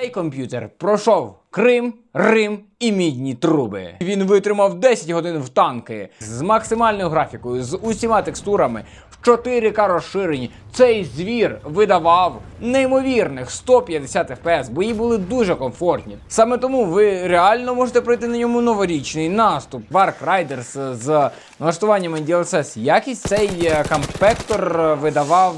Цей комп'ютер пройшов Крим, Рим і мідні труби. Він витримав 10 годин в танки з максимальною графікою, з усіма текстурами, в 4К розширенні. Цей звір видавав неймовірних 150 FPS, бої були дуже комфортні. Саме тому ви реально можете пройти на ньому новорічний наступ. Wark Riders з налаштуваннями DLSS. Якість цей е, компектор е, видавав.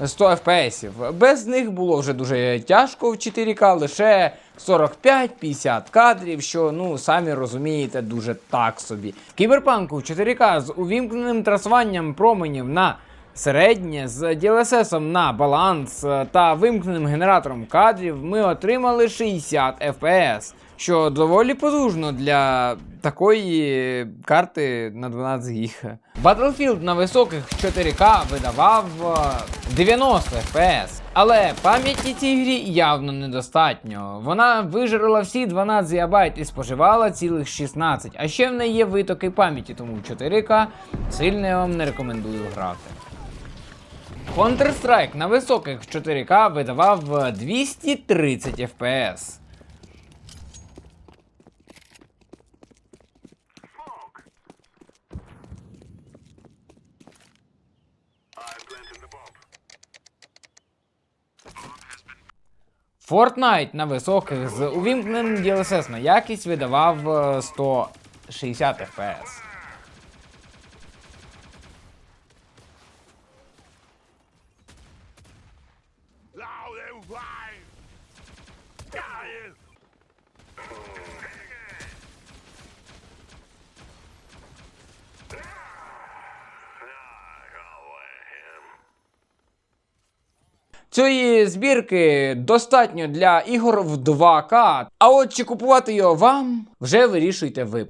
Е, 100 FPS. Без них було вже дуже тяжко в 4К, лише 45-50 кадрів, що, ну, самі розумієте, дуже так собі. Кіберпанку 4К з увімкненим трасуванням променів на середнє, з DLSS на баланс е, та вимкненим генератором кадрів ми отримали 60 FPS. Що доволі потужно для такої карти на 12 гіг. Battlefield на високих 4К видавав е, 90 FPS. Але пам'яті цій грі явно недостатньо. Вона вижерла всі 12 ГБ і споживала цілих 16. А ще в неї є витоки пам'яті, тому 4К сильно я вам не рекомендую грати. Counter-Strike на високих 4К видавав е, 230 FPS. Fortnite на високих з увімкненим DLSS на якість видавав е, 160 FPS. Loud and wide. Цієї збірки достатньо для ігор в 2К. А от чи купувати його вам, вже вирішуйте ви.